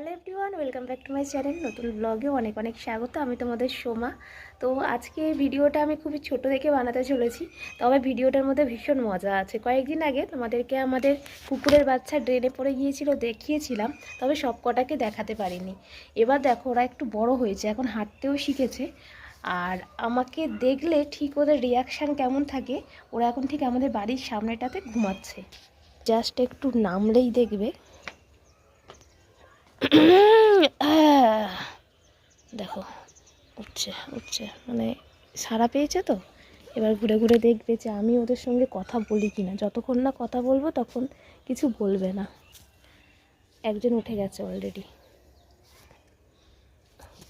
Hello everyone welcome back to my channel নতুন ব্লগে অনেক অনেক স্বাগত। আমি তোমাদের সোমা। তো আজকে ভিডিওটা আমি খুবই ছোট দেখে বানাতে চলেছি, তবে ভিডিওটার মধ্যে ভীষণ মজা আছে। কয়েকদিন আগে তোমাদেরকে আমাদের কুকুরের বাচ্চা ড্রেনে পড়ে গিয়েছিল, দেখিয়েছিলাম, তবে সব কটাকে দেখাতে পারিনি। এবার দেখো, ওরা একটু বড় হয়েছে, এখন হাঁটতেও শিখেছে। আর আমাকে দেখলে ঠিক ওদের রিয়াকশান কেমন থাকে, ওরা এখন ঠিক আমাদের বাড়ির সামনেটাতে ঘুমাচ্ছে। জাস্ট একটু নামলেই দেখবে। দেখো, উঠছে উঠছে। মানে সারা পেয়েছে তো? এবার ঘুরে ঘুরে দেখবে যে আমি ওদের সঙ্গে কথা বলি কি না যতক্ষণ না কথা বলব, তখন কিছু বলবে না। একজন উঠে গেছে অলরেডি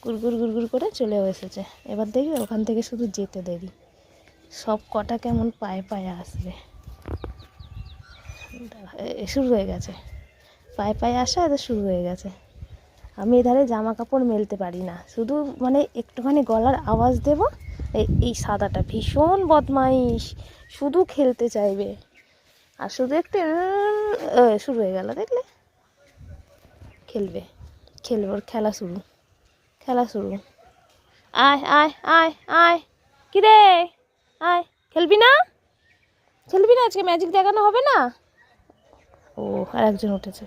গুড়গুড় গুড়গুড় করে চলেও এসেছে। এবার দেখবে ওখান থেকে শুধু যেতে দেরি। সব কটা কেমন পায়ে পায়ে আসবে। শুরু হয়ে গেছে। পায়ে পায়ে আসা এদের শুরু হয়ে গেছে। আমি এধারে জামা কাপড় মেলতে পারি না। শুধু মানে একটুখানি গলার আওয়াজ দেব। এই এই সাদাটা ভীষণ বদমাইশ। শুধু খেলতে চাইবে। আর শুধু একটু শুরু হয়ে গেল দেখলে? খেলবে। খেলবে, ওর খেলা শুরু। খেলা শুরু। আয় আয় আয় আয়। কি রে? আয়, খেলবি না? খেলবি না? আজকে ম্যাজিক দেখানো হবে না? ও, আর একজন উঠেছে।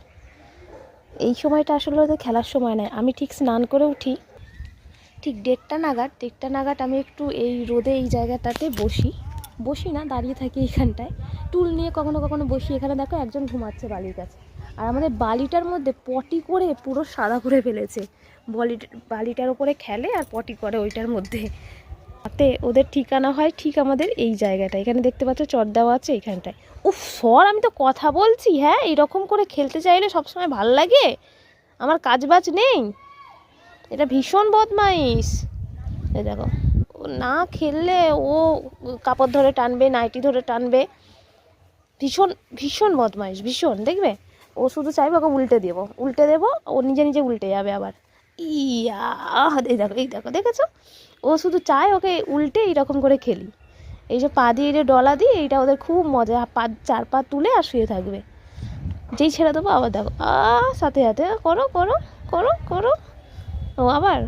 এই সময়টা আসলে ওদের খেলার সময় নয় আমি ঠিক স্নান করে উঠি। ঠিক দেড়টা নাগাদ দেড়টা নাগাদ আমি একটু এই রোদে এই জায়গাটাতে বসি। বসি না, দাঁড়িয়ে থাকি এখানটায় টুল নিয়ে কখনো কখনো বসি। এখানে দেখো একজন ঘুমাচ্ছে বালির কাছে। আর আমাদের বালিটার মধ্যে পটি করে পুরো সাদা করে ফেলেছে। বলি বালিটার উপরে খেলে আর পটি করে ওইটার মধ্যে। রাতে ওদের ঠিকানা হয় ঠিক আমাদের এই জায়গাটা এখানে দেখতে পাচ্ছ চট দেওয়া আছে এখানটায়। উফ, সর, আমি তো কথা বলছি হ্যাঁ? এরকম করে খেলতে চাইলে সবসময় ভালো লাগে? আমার কাজ বাজ নেই? এটা ভীষণ বদমাইশ। এই দেখো, ও না খেললে ও কাপড় ধরে টানবে, নাইটি ধরে টানবে। ভীষণ ভীষণ বদমাইশ, ভীষণ, দেখবে? ও শুধু চাইবে ওকে উল্টে দেবো উল্টে দেবো, ও নিজে নিজে উল্টে যাবে আবার। ইয়া এই দেখো এই দেখো, দেখেছ? ও শুধু চায় ওকে উল্টে এইরকম করে খেলি। এই যে পা দিয়ে যে ডলা দিয়ে এইটা ওদের খুব মজা। পা চার পা তুলে আর শুয়ে থাকবে। যেই ছেড়ে দেবো, আবার দেখো, আ, সাথে সাথে, করো করো করো করো। ও আবার?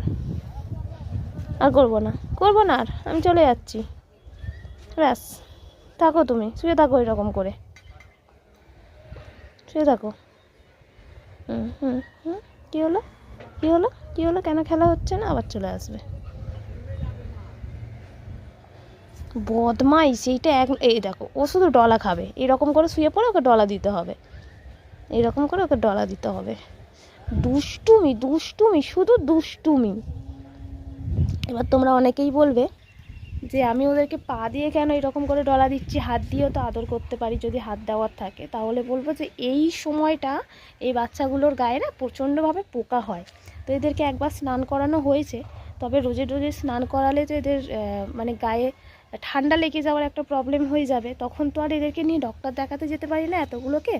আর করব না করব না আর, আমি চলে যাচ্ছি। ব্যাস, থাকো তুমি, শুয়ে থাকো এরকম করে। শুয়ে থাকো। হুম হুম হুম, কী হলো? কী হলো? কী হলো? কেন খেলা হচ্ছে না? আবার চলে আসবে। বদমাই সেইটা এক, এই দেখো, ও শুধু ডলা খাবে। এরকম করে শুয়ে পড়ে ওকে ডলা দিতে হবে। এরকম করে ওকে ডলা দিতে হবে। দুষ্টুমি দুষ্টুমি, শুধু দুষ্টুমি। এবার তোমরা অনেকেই বলবে যে আমি ওদেরকে পা দিয়ে কেন এরকম করে ডলা দিচ্ছি, হাত দিয়েও তো আদর করতে পারি যদি হাত দেওয়ার থাকে। তাহলে বলব যে এই সময়টা এই বাচ্চাগুলোর গায়ে না প্রচণ্ডভাবে পোকা হয়। তো এদেরকে একবার স্নান করানো হয়েছে, তবে রোজে রোজে স্নান করালে তো এদের মানে গায়ে ঠান্ডা লেগে যাওয়ার একটা প্রবলেম হয়ে যাবে। তখন তো আর এদেরকে নিয়ে ডক্টর দেখাতে যেতে পারি না এতগুলোকে।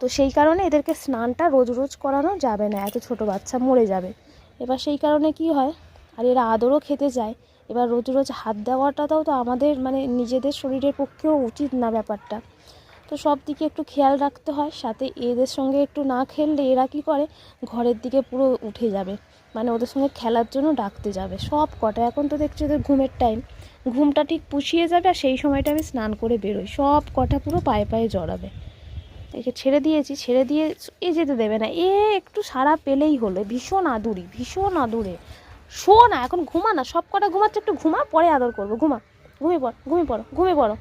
তো সেই কারণে এদেরকে স্নানটা রোজ রোজ করানো যাবে না, এত ছোট বাচ্চা মরে যাবে। এবার সেই কারণে কি হয়, আর এরা আদরও খেতে চায় এবার রোজ রোজ হাত দেওয়াটাও তো আমাদের মানে নিজেদের শরীরের পক্ষেও উচিত না ব্যাপারটা। তো সব দিকে একটু খেয়াল রাখতে হয়, সাথে এদের সঙ্গে একটু না খেললে এরা কি করে? ঘরের দিকে পুরো উঠে যাবে। মানে ওদের সঙ্গে খেলার জন্য ডাকতে যাবে। সব কটা। এখন তো দেখছি ওদের ঘুমের টাইম ঘুমটা ঠিক পুষিয়ে যাবে আর সেই সময়টা আমি স্নান করে বেরোই। সব কটা পুরো পায়ে পায়ে জড়াবে। একে ছেড়ে দিয়েছি, ছেড়ে দিয়ে এ যেতে দেবে না। এ একটু সারা পেলেই হলো। ভীষণ আদুরি, ভীষণ আদুরে। শো না, এখন ঘুমা না, সব কটা ঘুমাচ্ছে, একটু ঘুমা, পরে আদর করব, ঘুমা, ঘুমিয়ে পড়, ঘুমিয়ে পড়ো ঘুমিয়ে পড়ো।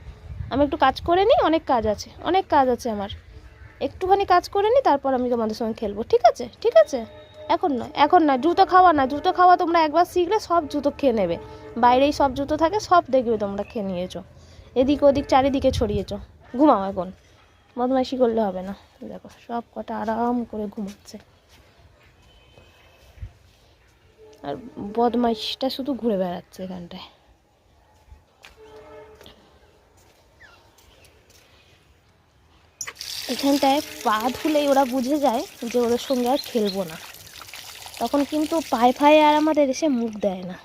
আমি একটু কাজ করে নিই, অনেক কাজ আছে, অনেক কাজ আছে আমার। একটুখানি কাজ করে নিই, তারপর আমি তোমাদের সঙ্গে খেলব, ঠিক আছে? ঠিক আছে? এখন নয় এখন নয়, জুতো খাওয়া না, জুতো খাওয়া তোমরা একবার শিখলে সব জুতো খেয়ে নেবে। বাইরেই সব জুতো থাকে, সব দেখবে তোমরা খেয়ে নিয়েছো। এদিক ওদিক, চারিদিকে ছড়িয়েছো ঘুমাও এখন। বদমাইশি করলে হবে না। দেখো, সব কটা আরাম করে ঘুমাচ্ছে। আর বদমাইশটা শুধু ঘুরে বেড়াচ্ছে এখানটায়। এখানটায় পা ধুলেই ওরা বুঝে যায় যে ওদের সঙ্গে আর খেলব না। তখন কিন্তু পায়ে ফায়ে আর আমাদের এসে মুখ দেয় না।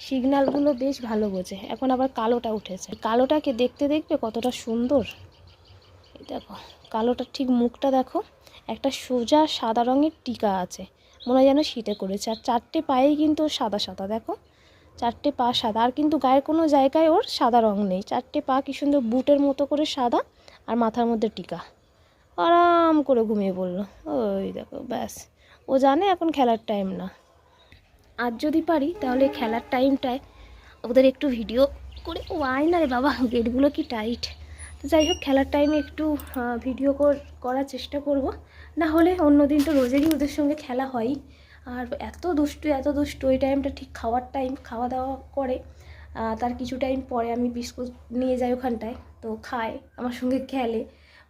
সিগন্যালগুলো বেশ ভালো বোঝে। এখন আবার কালোটা উঠেছে। কালোটাকে দেখতে দেখবে কতটা সুন্দর। দেখো কালোটার ঠিক মুখটা দেখো, একটা সোজা সাদা রঙের টিকা আছে। মনে যেন শীতে করেছে। আর চারটে পায়েই কিন্তু সাদা সাদা, দেখো। চারটে পা সাদা। আর কিন্তু গায়ের কোনো জায়গায় ওর সাদা রং নেই। চারটে পা কি সুন্দর বুটের মতো করে সাদা আর মাথার মধ্যে টিকা। আরাম করে ঘুমিয়ে পড়ল। ওই দেখো, ব্যাস। ও জানে এখন খেলার টাইম না। আর যদি পারি, তাহলে খেলার টাইমটায় ওদের একটু ভিডিও করে ও আয় না রে বাবা, গেটগুলো কি টাইট তো যাই হোক, খেলার টাইমে একটু ভিডিও কর- করার চেষ্টা করব। না হলে অন্য দিন তো রোজেরই ওদের সঙ্গে খেলা হয়ই আর এত দুষ্টু এত দুষ্টু, ওই টাইমটা ঠিক খাওয়ার টাইম খাওয়া দাওয়া করে। তার কিছু টাইম পরে আমি বিস্কুট নিয়ে যাই ওখানটায়, তো খায়, আমার সঙ্গে খেলে।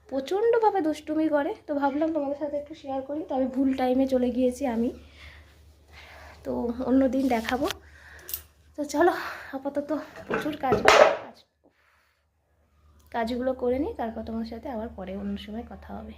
প্রচণ্ডভাবে দুষ্টুমি করে। তো ভাবলাম তোমাদের সাথে একটু শেয়ার করি। তবে ভুল টাইমে চলে গিয়েছি আমি। তো অন্য দিন দেখাবো। তো চলো, আপাতত প্রচুর কাজ কাজ কাজগুলো করে নিই, তারপর তোমার সাথে আবার পরে অন্য সময় কথা হবে।